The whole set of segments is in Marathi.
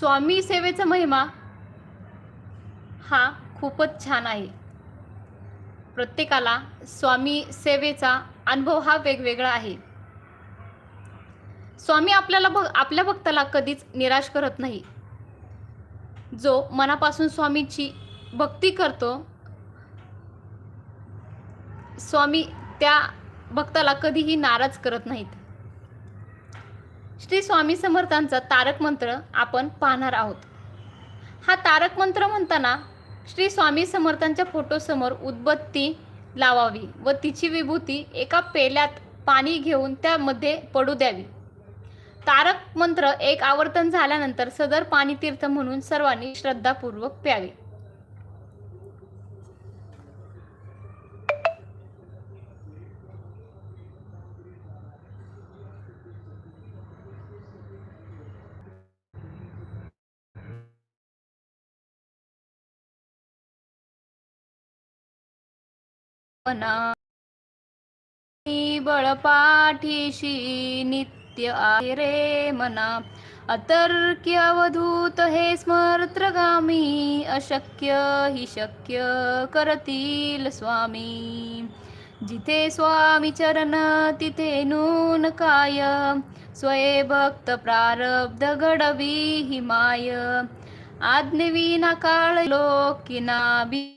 स्वामी सेवेचा महिमा हा खूपच छान आहे. प्रत्येकाला स्वामी सेवेचा अनुभव हा वेगवेगळा आहे. स्वामी आपल्याला भग आपल्या भक्ताला कधीच निराश करत नाही. जो मनापासून स्वामीची भक्ती करतो स्वामी त्या भक्ताला कधीही नाराज करत नाहीत. श्री स्वामी समर्थांचा तारक मंत्र आपण पाहणार आहोत. हा तारक मंत्र म्हणताना श्री स्वामी समर्थांच्या फोटोसमोर उदबत्ती लावावी व तिची विभूती एका पेल्यात पाणी घेऊन त्यामध्ये पडू द्यावी. तारक मंत्र एक आवर्तन झाल्यानंतर सदर पाणी तीर्थ म्हणून सर्वांनी श्रद्धापूर्वक प्यावे. मना बळपाठीशी नित्य आहे रे मना. अतर्क्य अवधूत हे स्मर्त्रगामी अशक्य हि शक्य करतील स्वामी. जिथे स्वामी चरण तिथे नून काय. स्वये भक्त प्रारब्ध घडवी हि माय. आज्ञविना काळ लोकिना बी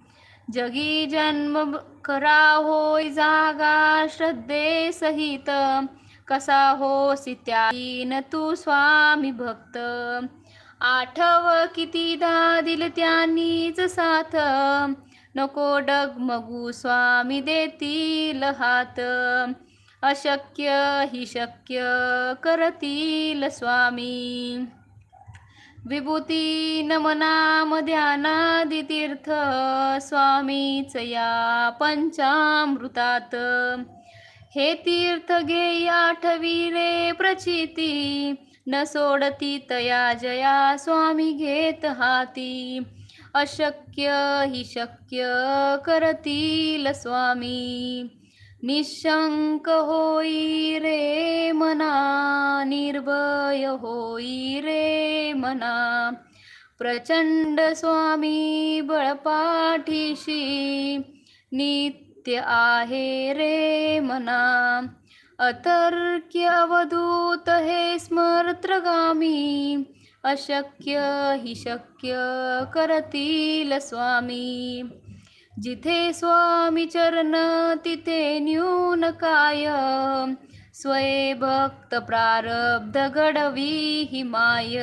जगी जन्म खरा होय जागा श्रद्धे सहित. कसा हो त्याईन तू स्वामी भक्त. आठव कितीदा दिल त्यांनीच साथ. नको डगमगू स्वामी देतील हात. अशक्य ही शक्य करतील स्वामी. विभूती नमनाम ध्यानादि तीर्थ स्वामीच या पंचामृतात. हे तीर्थ घेई आठवी रे प्रचिती न सोडती तया जया स्वामी घेत हाती. अशक्य हि शक्य करतील स्वामी. निशंक होई रे मना निर्भय होई रे मना। प्रचंड स्वामी बळपाठीशी नित्य आहे रे मना। अतर्क्य अवधूत हे स्मर्त्रगामी अशक्य हि शक्य करतील स्वामी। जिथे स्वामी चरण तिथे न्यून काय स्वये भक्त प्रारब्ध घडवी हि माय.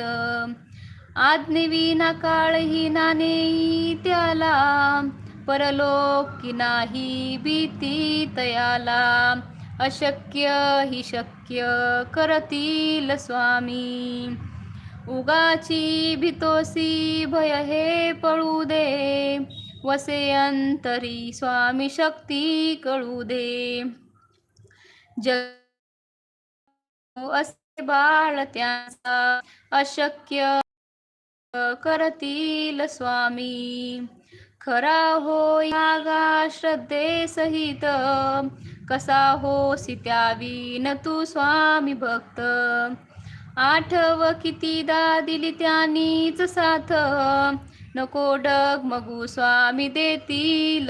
आज्ञविना काळ ही नाने त्याला. परलोकी नाही भीती तयाला. अशक्य हि शक्य करतील स्वामी. उगाची भीतोसी भय हे पळू दे. वसे अंतरी स्वामी शक्ती कळू दे. जग असे बाळ त्यांचा अशक्य करतील स्वामी. खरा हो यागा श्रद्धे सहित. कसा हो त्यावीन तू स्वामी भक्त. आठव कितीदा दिली त्यांनीच साथ. नको डगमगू स्वामी देतील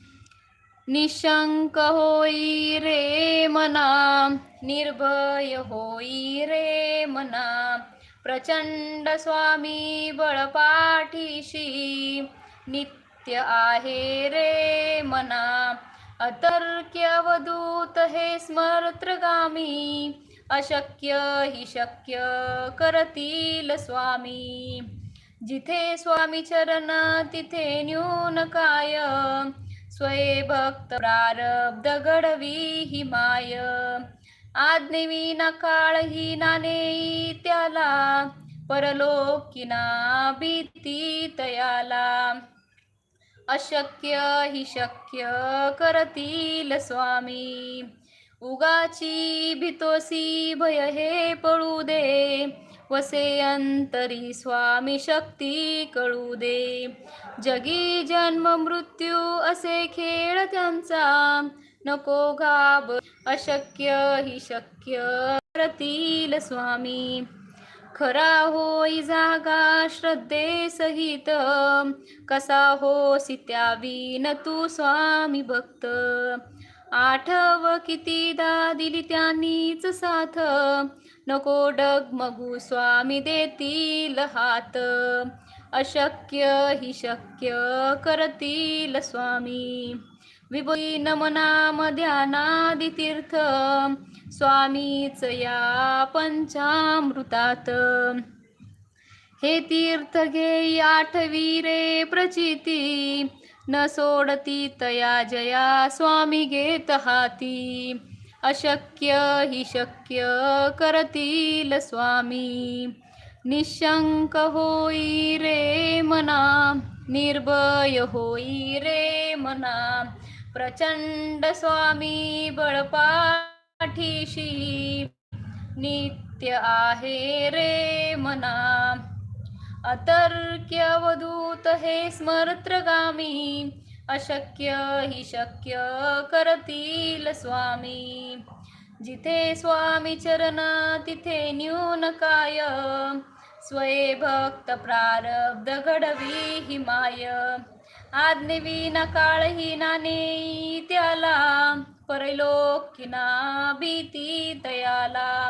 निशंक होई रे मना निर्भय होई रे मना। प्रचंड स्वामी बळपाठीशी नित्य आहे रे मना। अतर्क्य अवधूत हे स्मरत्रगामी अशक्य हि शक्य करतील स्वामी। जिथे स्वामी चरण तिथे न्यून काय स्वये भक्त प्रारब्ध घडवी ही माय. आज्ञेविना काळ ही नाने त्याला परलोकिना भीती तयाला अशक्य हि शक्य करतील स्वामी. उगाची भितोसी भय हे पळू दे वसे अंतरी स्वामी शक्ती कळू दे. जगी जन्म मृत्यू असे खेळ त्यांचा. नको घाब अशक्य हि शक्य प्रतील स्वामी. खरा होई जागा श्रद्धे सहित. कसा होसी न तू स्वामी भक्त. आठव कितीदा दिली त्यांनीच साथ. नको डगमगू स्वामी देतील हात. अशक्य हि शक्य करतील स्वामी. विभुई नमनाम ध्यानादि तीर्थ. स्वामीच या पंचामृतात. हे तीर्थ घे आठवी रे प्रचिती. न सोडती तया जया स्वामी घेत हाती. अशक्य हि शक्य करतील स्वामी. निशंक होई रे मना निर्भय होई रे मना. प्रचंड स्वामी बळपाठीशी नित्य आहे रे मना. अतर्क्यवधूत हे स्मरत्रगामी अशक्य हि शक्य करतील स्वामी. जिथे स्वामी चरण तिथे न्यून काय स्वये भक्त प्रारब्ध घडवी हि माय. आज्ञेविना काळही नाने त्याला परलोकिना भीती तयाला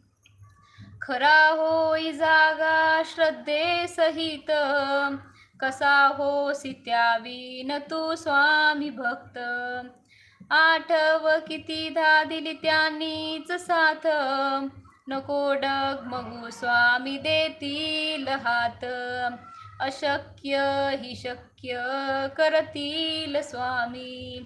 खरा होई जागा श्रद्धे सहित. कसा सित्यावी न तू स्वामी भक्त. आठव किती धा दिली त्यांनीच साथ. नको डगमगू स्वामी देतील हात. अशक्य ही शक्य करतील स्वामी.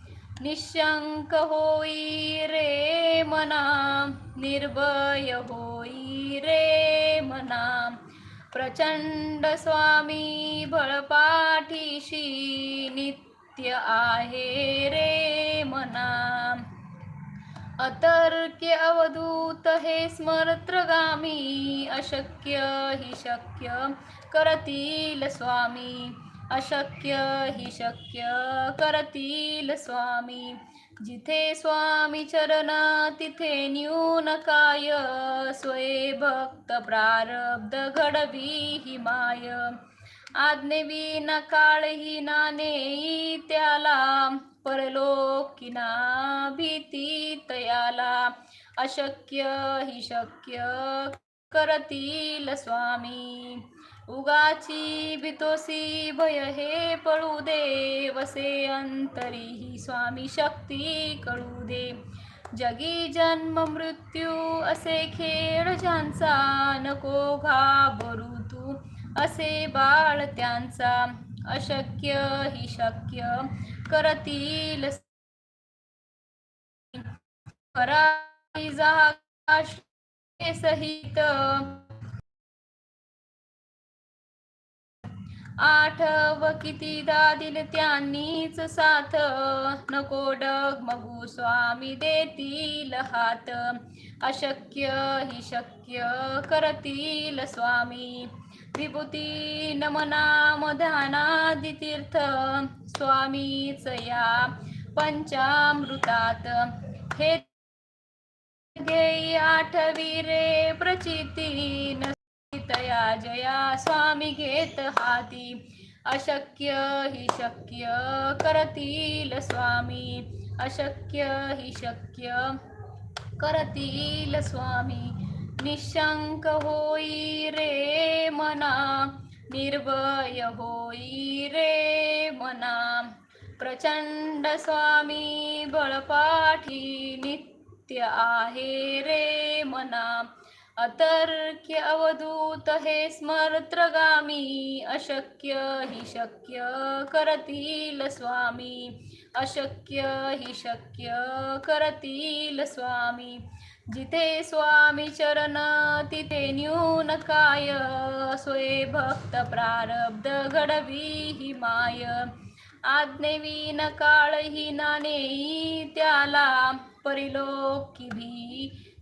निशंक होई रे मना निर्भय होई रे मना। प्रचंड स्वामी बळपाठीशी नित्य आहे रे मना। अतर्क्य अवधूत हे स्मरत्रगामी अशक्य हि शक्य करतील स्वामी। अशक्य ही शक्य करतील स्वामी. जिथे स्वामी चरण तिथे न्यून काय? स्वये भक्त प्रारब्ध घडवी ही माय. आज्ञेविना काळही नाने त्याला. परलोकिना भीती तयाला. अशक्य ही शक्य करतील स्वामी. उगाची भितोसी भय हे पळू दे वसे अंतरी ही स्वामी शक्ती कळू दे. जगी जन्म मृत्यू असे खेळ ज्यांचा नको घाबरू तू. असे बाळ त्यांचा अशक्य हि शक्य करतील. खरा सहित आठव कितीदा दिल त्यांनीच साथ. नको डगमगू स्वामी देतील हात. अशक्य ही शक्य करतील स्वामी. विभूती नमनाम ध्यानादि तीर्थ स्वामीच या पंचामृतात. हे घेई आठवी रे प्रचितीन. तया जया स्वामी घेत हाती. अशक्य ही शक्य करतील स्वामी. अशक्य ही शक्य करतील स्वामी. निशंक होई रे मना निर्भय होई रे मना. प्रचंड स्वामी बळपाठी नित्य आहे रे मना. अतर्क्य अवधूत हे स्मर्त्रगामी अशक्य ही शक्य करतील स्वामी अशक्य ही शक्य करतील स्वामी. जिथे स्वामी चरण तिथे न्यून काय भक्त प्रारब्ध घडवी हि माय. आज्ञेवीन काळ ही त्याला परिलोकी भी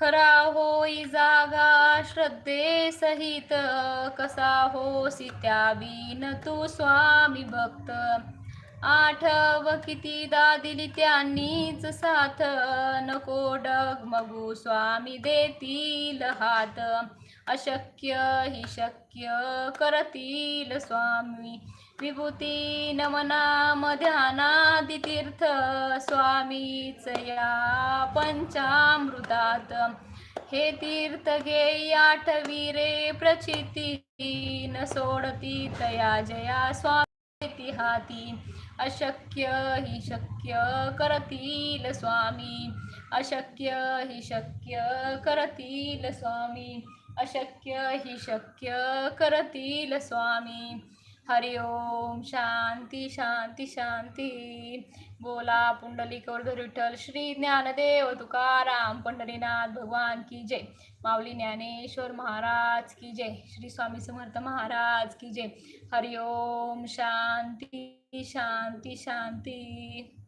खरा होई जागा श्रद्धे सहित कसा हो बीन तू स्वामी भक्त? आठव कितीदा दिली त्यांनीच साथ नको डगमगू स्वामी देतील हात. अशक्य ही शक्य करतील स्वामी. विभूती नमनाम ध्यानादितीर्थ स्वामीच या पंचामृतात. हे तीर्थ घे आठवी रे प्रचिती न सोडती तया जया स्वामी हाती अशक्य ही शक्य करतील स्वामी. अशक्य ही शक्य करतील स्वामी. अशक्य ही शक्य करतील स्वामी. हरि ओम शांती शांती शांती. बोला पुंडलिक वर्धर विठ्ठल श्री ज्ञानदेव तुकाराम पंढरीनाथ भगवान की जय. माऊली ज्ञानेश्वर महाराज की जय. श्री स्वामी समर्थ महाराज की जय. हरिओम शांती शांती शांती.